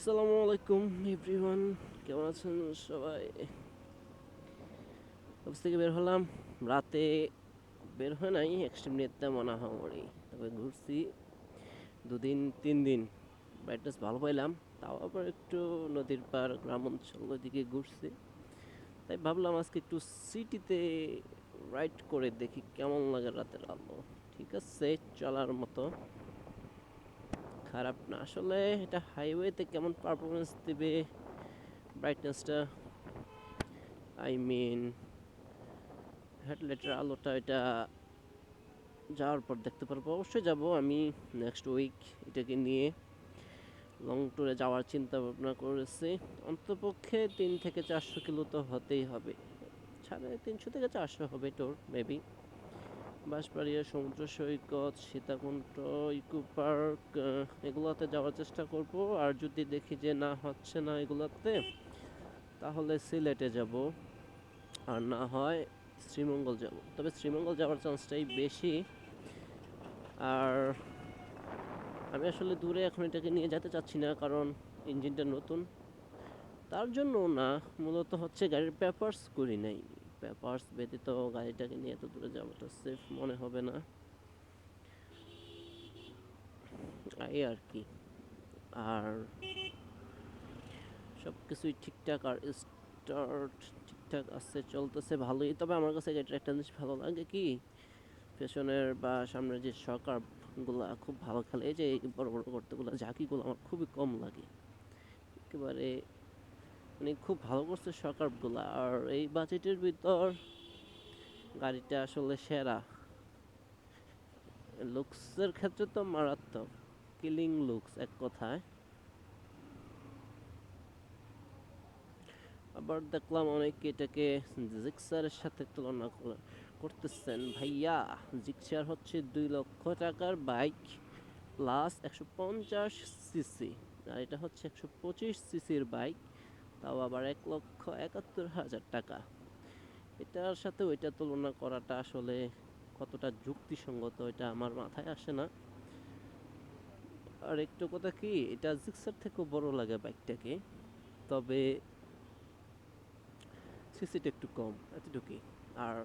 আসসালামু আলাইকুম এভরিওয়ান, কেমন আছেন সবাই? অফিস থেকে বের হলাম, রাতে বের হয় নাই এক্সট্রিমলি তেমন আহামরি। তবে ঘুরছি দুদিন, তিন দিন। ব্রাইটনেস ভালো পাইলাম, তাও আবার একটু নদীর পার গ্রাম অঞ্চল ওইদিকে ঘুরছি। তাই ভাবলাম আজকে একটু সিটিতে রাইড করে দেখি কেমন লাগে রাতের আলো। ঠিক আছে, চলার মতো। খারাপ না। আসলে এটা হাইওয়েতে কেমন পারফরমেন্স দেবে? ব্রাইটনেসটা আই মিন হেডলাইটের আলোটা এটা যাওয়ার পর দেখতে পারব। অবশ্যই যাব আমি নেক্সট উইক এটাকে নিয়ে। লং ট্যুরে যাওয়ার চিন্তা ভাবনা করেছি। অন্তপক্ষে তিন থেকে চারশো কিলো তো হতেই হবে। সাড়ে তিনশো থেকে চারশো হবে ট্যুর মেবি বাঁশবাড়িয়া, সমুদ্র সৈকত, সীতাকুণ্ড, ইকো পার্ক এগুলোতে যাওয়ার চেষ্টা করব। আর যদি দেখি যে না হচ্ছে না এগুলোতে, তাহলে সিলেটে যাব। আর না হয় শ্রীমঙ্গল যাব। তবে শ্রীমঙ্গল যাওয়ার চান্সটাই বেশি। আর আমি আসলে দূরে এখন এটাকে নিয়ে যেতে চাচ্ছি না, কারণ ইঞ্জিনটা নতুন। তার জন্য না, মূলত হচ্ছে গাড়ির পেপার্স করি নাই। পেপারস ব্যতীত গাড়িটাকে নিয়ে এত দূরে যাওয়াটা সেফ মনে হবে না। এই আর কি। আর সব কিছুই ঠিকঠাক আর স্টার্ট ঠিকঠাক আছে, চলতেছে ভালোই। তবে আমার কাছে গাড়িটার একটা জিনিস ভালো লাগে কি? পেছনের বা সামনের যে সকারগুলা খুব ভালো খেলে। এই যে বড় বড় করতেগুলো ঝাঁকিগুলো আমার খুবই কম লাগে। একেবারে মানে খুব ভালো করছে সকারগুলা আর এই বাজেটের ভিতর গাড়িটা আসলে সেরা। লুকসের ক্ষেত্রে তো মারাত্মক। কিলিং লুকস এক কথায়। আবার দেখলাম অনেকে এটাকে জিক্সারের সাথে তুলনা করে- করতেছেন। ভাইয়া জিক্সার হচ্ছে দুই লক্ষ টাকার বাইক প্লাস একশো পঞ্চাশ সিসি আর এটা হচ্ছে একশো পঁচিশ সিসির বাইক। তাও আবার এক লক্ষ একাত্তর হাজার টাকা। এটার সাথে ওইটা তুলনা করাটা আসলে কতটা যুক্তিসঙ্গত এটা আমার মাথায় আসে না। আর একটু কথা কি, এটা জিক্সার থেকেও বড় লাগে বাইকটাকে, তবে সিসিটা একটু কম, এতটুকুই। আর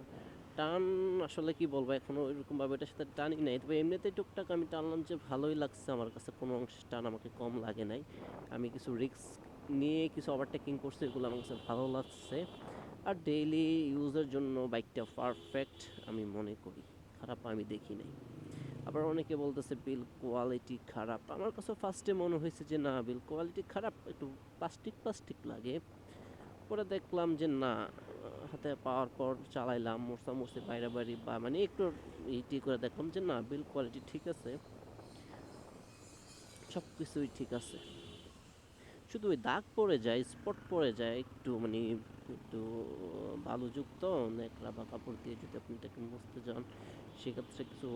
টান আসলে কি বলব, এখনও ওইরকম ভাবে এটার সাথে টানই নাই। তবে এমনিতে টুকটাক আমি টানলাম যে ভালোই লাগছে আমার কাছে, কোনো অংশ টান আমাকে কম লাগে নাই। আমি কিছু রিস্ক নিয়ে কিছু ওভারটেকিং করছে, এগুলো আমার কাছে ভালো লাগছে। আর ডেইলি ইউজের জন্য বাইকটা পারফেক্ট আমি মনে করি। খারাপ আমি দেখি নাই। আবার অনেকে বলতেছে বিল কোয়ালিটি খারাপ। আমার কাছে ফার্স্টে মনে হয়েছে যে, না বিল কোয়ালিটি খারাপ, একটু প্লাস্টিক প্লাস্টিক লাগে। পরে দেখলাম যে, না, হাতে পাওয়ার পর চালাইলাম, মোরসা মোরসি বাইরে বাইরে বা মানে একটু ইটি করে দেখলাম যে, না বিল কোয়ালিটি ঠিক আছে। সব কিছুই ঠিক আছে। শুধু ওই দাগ পড়ে যায় স্পট পড়ে যায়, একটু মানে একটু বালুযুক্ত নেকড়া বা কাপড় দিয়ে যদি আপনি এটাকে মুছতে যান, সেক্ষেত্রে কিছু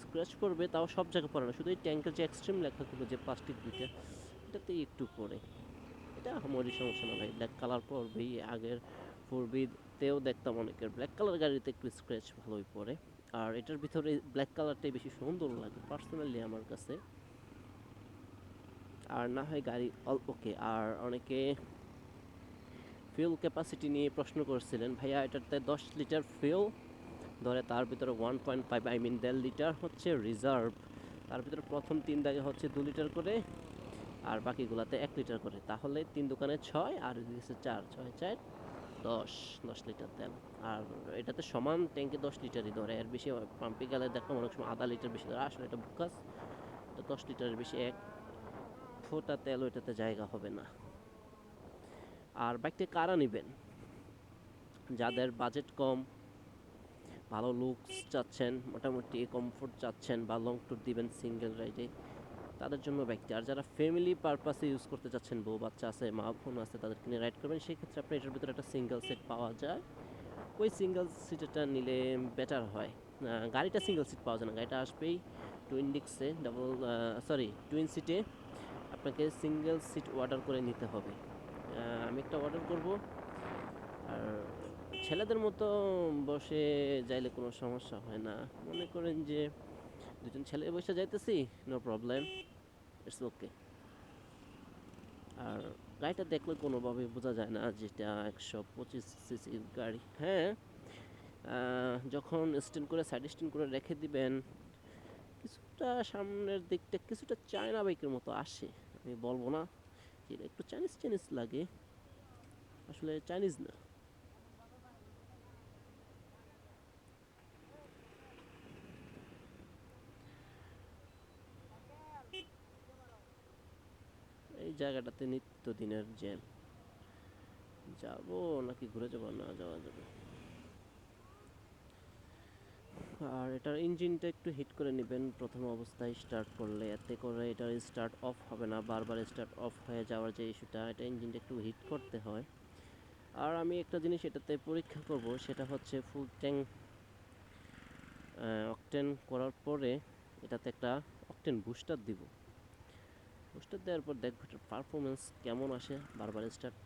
স্ক্র্যাচ করবে, তাও সব জায়গায় পড়ে না। শুধু এই ট্যাঙ্কের যে এক্সট্রিম লেখাগুলো যে প্লাস্টিক দুইটা, এটাতেই একটু পড়ে। এটা আমারই সমস্যা না ভাই। ব্ল্যাক কালার পরবেই, আগের ফোর তেও দেখতাম অনেকের। ব্ল্যাক কালার গাড়িতে একটু স্ক্র্যাচ ভালোই পড়ে আর এটার ভিতরে ব্ল্যাক কালারটাই বেশি সুন্দর লাগে পার্সোনালি আমার কাছে। আর না হয় গাড়ি ওকে আর অনেকে ফিউল ক্যাপাসিটি নিয়ে প্রশ্ন করছিলেন, ভাইয়া, এটাতে দশ লিটার ফিউল ধরে তার ভিতরে one point five I mean দেড় লিটার হচ্ছে রিজার্ভ তার ভিতরে প্রথম তিন দাগে হচ্ছে দু লিটার করে, আর বাকিগুলাতে এক লিটার করে। তাহলে তিন দোকানে ছয়, আর চার, ছয়, চার, দশ দশ লিটার তেল। আর এটাতে সমান ট্যাঙ্কে দশ লিটারই ধরে, এর বেশি পাম্পে গেলে দেখলাম অনেক সময় আধা লিটার বেশি ধরে। আসলে এটা বুকাস দশ লিটারের বেশি এক। ফোটা তেল ওইটাতে জায়গা হবে না। আর বাইকটা কারা নেবেন? যাদের বাজেট কম, ভালো লুকস চাচ্ছেন, মোটামুটি কমফোর্ট চাচ্ছেন বা লং ট্যুর দিবেন সিঙ্গেল রাইডে তাদের জন্য বাইকটা আর যারা ফ্যামিলি পারপাসে ইউজ করতে চাচ্ছেন, বউ বাচ্চা আছে, মা বোন আছে, তাদেরকে নিয়ে রাইড করবেন সেই ক্ষেত্রে আপনি এটার ভিতরে একটা সিঙ্গেল সিট পাওয়া যায়। ওই সিঙ্গেল সিটটা নিলে বেটার হয়। গাড়িটা সিঙ্গেল সিট পাওয়া যায় না, গাড়িটা আসবেই টুইন ডিক্সে ডাবল সরি টুইন সিটে আপনাকে সিঙ্গেল সিট অর্ডার করে নিতে হবে। আমি একটা অর্ডার করব। আর ছেলেদের মতো বসে যাইলে কোনো সমস্যা হয় না। মনে করেন যে দুজন ছেলে বসে যাইতেছি নো প্রবলেম ইটস ওকে আর গাড়িটা দেখলে কোনোভাবে বোঝা যায় না যেটা একশো পঁচিশ সিসির গাড়ি হ্যাঁ? যখন স্ট্যান্ড করে সাইড স্ট্যান্ড করে রেখে দিবেন কিছুটা সামনের দিকটা কিছুটা চায়না বাইকের মতো আসে। আমি বলব না যে একটু চাইনিজ চাইনিজ লাগে। আসলে চাইনিজ না। এই জায়গাটাতে নিত্যদিনের জ্যাম যাব নাকি ঘুরে যাব না যাওয়া যাবে? আর এটার ইঞ্জিনটা একটু হিট করে নেবেন। প্রথম অবস্থায় স্টার্ট করলে, এতে করে এটার স্টার্ট অফ হবে না, বারবার স্টার্ট অফ হয়ে যাওয়ার যে ইস্যুটা এটা ইঞ্জিনটা একটু হিট করতে হয়। আর আমি একটা জিনিস এটাতে পরীক্ষা করব, সেটা হচ্ছে ফুল ট্যাঙ্ক অকটেন করার পরে এটাতে একটা অকটেন বুস্টার দিব। বুস্টার দেওয়ার পর দেখব এটার পারফরমেন্স কেমন আসে, বারবার স্টার্ট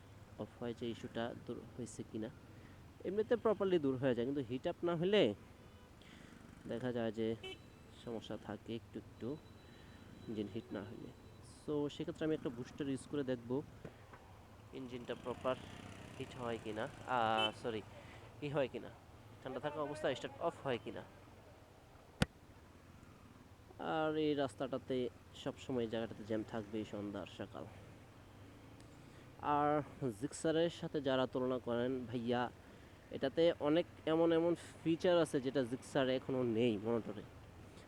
অফ হয় যে ইস্যুটা দূর হয়েছে কিনা। এমনিতে প্রপারলি দূর হয়ে যায়, কিন্তু হিট আপ না হলে দেখা যায় যে সমস্যা থাকে একটু একটু ইঞ্জিন হিট না হলে। সো সেক্ষেত্রে আমি একটা বুস্টার ইউজ করে দেখব ইঞ্জিনটা প্রপার হিট হয় কিনা। সরি ই হয় কিনা। ঠান্ডা থাকা অবস্থায় স্টার্ট অফ হয় কিনা। আর এই রাস্তাটাতে সবসময় জায়গাটাতে জ্যাম থাকবেই সন্ধ্যা আর সকাল। আর জিক্সারের সাথে যারা তুলনা করেন, ভাইয়া এটাতে অনেক এমন এমন ফিচার আছে যেটা জিক্সারে এখনও নেই মনোটনে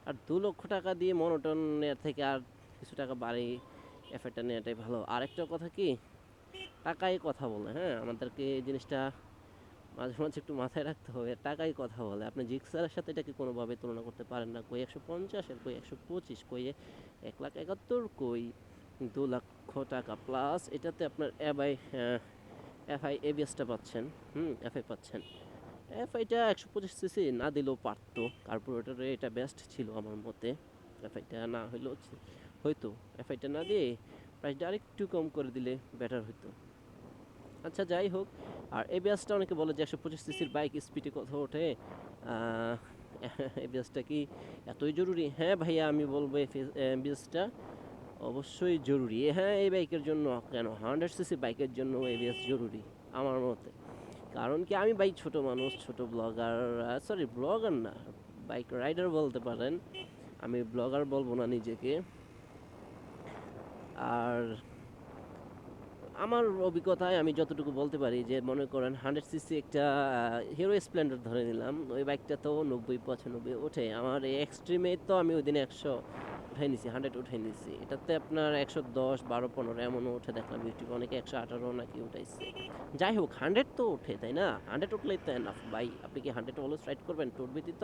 আর দু লক্ষ টাকা দিয়ে মনোটনের থেকে আর কিছু টাকা বাড়ি এফেক্টটা নেওয়াটাই ভালো। আরেকটা কথা কি? টাকাই কথা বলে হ্যাঁ? আমাদেরকে এই জিনিসটা মাঝে মাঝে একটু মাথায় রাখতে হবে, টাকাই কথা বলে। আপনি জিক্সারের সাথে এটাকে কোনোভাবে তুলনা করতে পারেন না? কই একশো পঞ্চাশ, আর কই একশো পঁচিশ, কই এক লাখ একাত্তর, কই দু লক্ষ টাকা। প্লাস এটাতে আপনার এবাই এফআই এবিএসটা পাচ্ছেন, হুম এফআই পাচ্ছেন। এফআইটা একশো পঁচিশ সিসি না দিলেও পারতো কার্পোরেটরে এটা বেস্ট ছিল আমার মতে। এফআইটা না হইলেও হয়তো এফআইটা না দিয়ে প্রাইসটা আরেকটু কম করে দিলে বেটার হতো আচ্ছা যাই হোক, আর এবিএসটা অনেকে বলে যে একশো পঁচিশ সিসির বাইক স্পিডে কথা ওঠে এবিএসটা কি এতই জরুরি? হ্যাঁ ভাইয়া, আমি বলব এবিএসটা অবশ্যই জরুরি। হ্যাঁ এই বাইকের জন্য কেন? হান্ড্রেড সিসি বাইকের জন্য এবিএস জরুরি, আমার মতে। কারণ কি, আমি বাইক ছোট মানুষ, ছোট ব্লগার সরি ব্লগার না, বাইক রাইডার বলতে পারেন। আমি ব্লগার বলব না নিজেকে। আর আমার অভিজ্ঞতায় আমি যতটুকু বলতে পারি যে, মনে করেন হান্ড্রেড সিসি একটা হিরো স্প্লেন্ডার ধরে নিলাম। ওই বাইকটা তো নব্বই পঁচানব্বই ওঠে। আমার এক্সট্রিমে তো আমি ওই দিনে একশো উঠাই নিছি হান্ড্রেড উঠাই নিছি। এটাতে আপনার একশো দশ, বারো, পনেরো, এমনও উঠে দেখলাম ইউটিউবে অনেকে একশো আঠারো নাকি উঠাইছে। যাই হোক হান্ড্রেড তো ওঠে তাই না? হান্ড্রেড উঠলেই তো এনাফ ভাই। আপনি কি হান্ড্রেড অলওয়েজ রাইড করবেন ট্যুর ব্যতীত?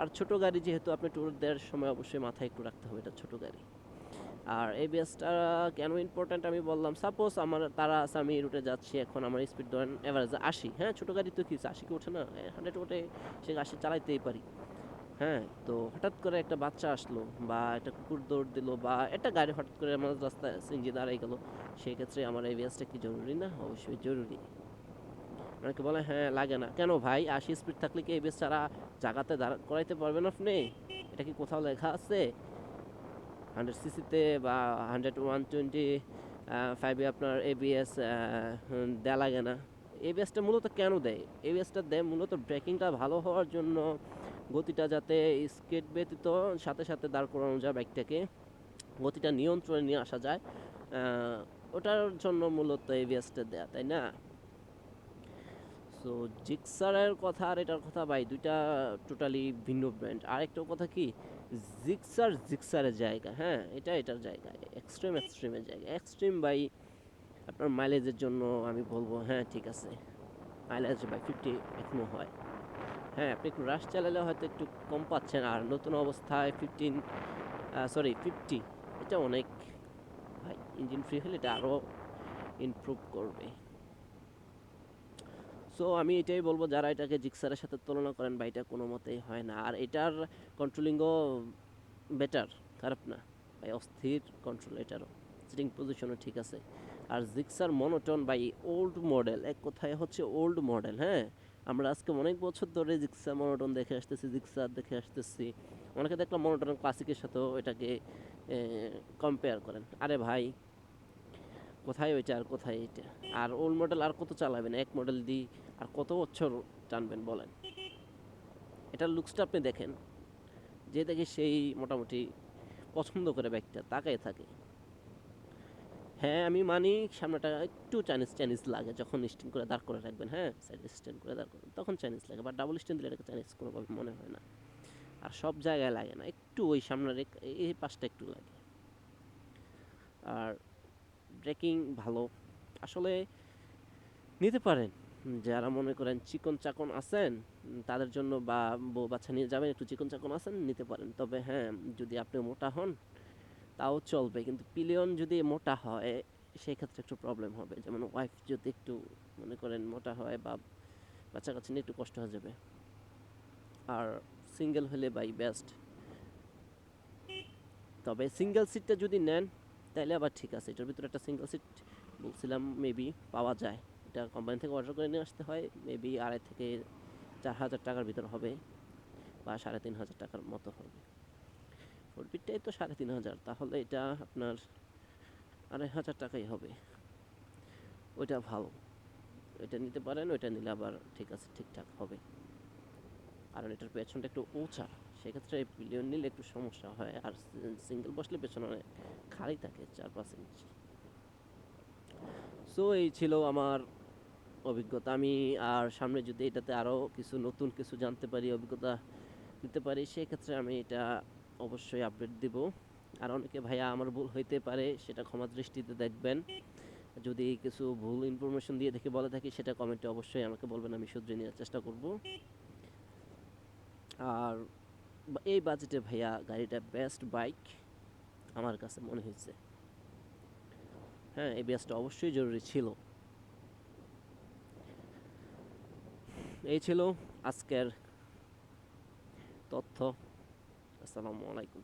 আর ছোট গাড়ি যেহেতু আপনি ট্যুর দেওয়ার সময় অবশ্যই মাথায় একটু রাখতে হবে, এটা ছোট গাড়ি। আর এবিএসটা কেন ইম্পর্ট্যান্ট আমি বললাম সাপোজ আমার, তারা আছে, আমি রুটে যাচ্ছি, এখন আমার স্পিড ধরেন এভারেজ আশি। হ্যাঁ ছোটো গাড়ি তো কি আশি কি ওঠে না? হান্ড্রেড ওঠে সে আশি চালাইতেই পারি। হ্যাঁ তো হঠাৎ করে একটা বাচ্চা আসলো বা একটা কুকুর দৌড় দিল বা একটা গাড়ি হঠাৎ করে আমার রাস্তায় সিঞ্জি দাঁড়াই গেল। সেই ক্ষেত্রে আমার এবিএসটা কি জরুরি না? অবশ্যই জরুরি। অনেকে বলে হ্যাঁ লাগে না। কেন ভাই? আশি স্পিড থাকলে কি এবিএস ছাড়া জায়গাতে দাঁড়া, করাইতে পারবেন আপনি? এটা কি কোথাও লেখা আছে? হান্ড্রেড সিসিতে বা হান্ড্রেড ওয়ান টোয়েন্টি ফাইভে আপনার এবিএস দেওয়া লাগে না। এবিএসটা মূলত কেন দেয়? এবিএসটা দেয় মূলত ব্রেকিংটা ভালো হওয়ার জন্য গতিটা যাতে স্কেট ব্যতীত সাথে সাথে দাঁড় করানো যায় বাইকটাকে, গতিটা নিয়ন্ত্রণে নিয়ে আসা যায় ওটার জন্য মূলত এবিএসটা দেয়া, তাই না? সো জিক্সারের কথা আর এটার কথা ভাই, দুইটা টোটালি ভিন্ন ব্র্যান্ড আরেকটা কথা কি, জিক্সার জিক্সারের জায়গা হ্যাঁ এটা এটার জায়গা এক্সট্রিম এক্সট্রিমের জায়গা। এক্সট্রিম বাই আপনার মাইলেজের জন্য আমি বলব হ্যাঁ ঠিক আছে। মাইলেজ বাই ফিফটি এখনও হয়। হ্যাঁ আপনি একটু রাশ চালালে হয়তো একটু কম পাচ্ছেন। আর নতুন অবস্থায় ফিফটিন সরি ফিফটি এটা অনেক, ভাই ইঞ্জিন ফ্রি হলে এটা আরও ইমপ্রুভ করবে। সো আমি এটাই বলব, যারা এটাকে জিক্সারের সাথে তুলনা করেন বা এটা কোনো মতেই হয় না। আর এটার কন্ট্রোলিংও বেটার খারাপ না। ভাই, অস্থির কন্ট্রোল এটারও। সিটিং পজিশনও ঠিক আছে। আর জিক্সার মনোটন বাই ওল্ড মডেল এক কথায় হচ্ছে ওল্ড মডেল হ্যাঁ? আমরা আজকে অনেক বছর ধরে জিক্সা মনোটন দেখে আসতেছি জিক্সার দেখে আসতেছি। অনেকে দেখলাম মনোটন ক্লাসিকের সাথেও এটাকে কম্পেয়ার করেন। আরে ভাই, কোথায় ওইটা আর কোথায় এইটা? আর ওল্ড মডেল আর কত চালাবেন? এক মডেল দিয়ে আর কত বছর টানবেন বলেন? এটার লুকসটা আপনি দেখেন। যে দেখে সেই মোটামুটি পছন্দ করে ব্যাগটা তাকাই থাকে। হ্যাঁ আমি মানি সামনেটা একটু চাইনিজ চাইনিজ লাগে। যখন স্ট্যান্ড করে দাঁড় করে রাখবেন হ্যাঁ? সাইড স্ট্যান্ড করে দাঁড় করবেন তখন চাইনিজ লাগে। বা ডাবল স্ট্যান্ড দিলে এটাকে চাইনিজ কোনোভাবে মনে হয় না। আর সব জায়গায় লাগে না। একটু ওই সামনের এই পাশটা একটু লাগে। আর ব্রেকিং ভালো। আসলে নিতে পারেন। যারা মনে করেন চিকন চাকন আছেন, তাদের জন্য বা বউ বাচ্চা নিয়ে যাবেন, একটু চিকন চাকন আছেন, নিতে পারেন। তবে হ্যাঁ যদি আপনি মোটা হন তাও চলবে। কিন্তু পিলিয়ন যদি মোটা হয়, সেই ক্ষেত্রে একটু প্রবলেম হবে। যেমন ওয়াইফ যদি একটু মনে করেন মোটা হয় বা বাচ্চা কাচ্চা নিয়ে একটু কষ্ট হয়ে যাবে। আর সিঙ্গেল হলে বাই বেস্ট তবে সিঙ্গেল সিটটা যদি নেন তাহলে আবার ঠিক আছে। এটার ভিতরে একটা সিঙ্গেল সিট বলছিলাম মেবি পাওয়া যায়। এটা কোম্পানি থেকে অর্ডার করে নিয়ে আসতে হয় মেবি আড়াই থেকে চার হাজার টাকার ভিতর হবে বা সাড়ে তিন হাজার টাকার মতো হবে। ফোর পিটটাই তো সাড়ে তিন হাজার, তাহলে এটা আপনার আড়াই হাজার টাকাই হবে। ওইটা ভালো। ওইটা নিতে পারেন, ওইটা নিলে আবার ঠিক আছে, ঠিকঠাক হবে। কারণ এটার পেছনটা একটু উঁচা, সেক্ষেত্রে পিলিয়ন নিলে একটু সমস্যা হয়। আর সিঙ্গেল বসলে পেছনে অনেক খালি থাকে, চার পাঁচ ইঞ্চ সো এই ছিল আমার অভিজ্ঞতা। আমি আর সামনে যদি এটাতে আরও কিছু নতুন কিছু জানতে পারি, অভিজ্ঞতা নিতে পারি, সেক্ষেত্রে আমি এটা অবশ্যই আপডেট দিব। আর অনেকে, ভাইয়া, আমার ভুল হইতে পারে, সেটা ক্ষমা দৃষ্টিতে দেখবেন। যদি কিছু ভুল ইনফরমেশন দিয়ে দেখে বলে থাকি, সেটা কমেন্টে অবশ্যই আমাকে বলবেন, আমি শুধরে নেওয়ার চেষ্টা করব। আর এই বাজেটে ভাইয়া, গাড়িটা বেস্ট বাইক আমার কাছে মনে হয়েছে। হ্যাঁ এই ব্যাসটা অবশ্যই জরুরি ছিল। এই ছিল আজকের তথ্য। আসসালামু আলাইকুম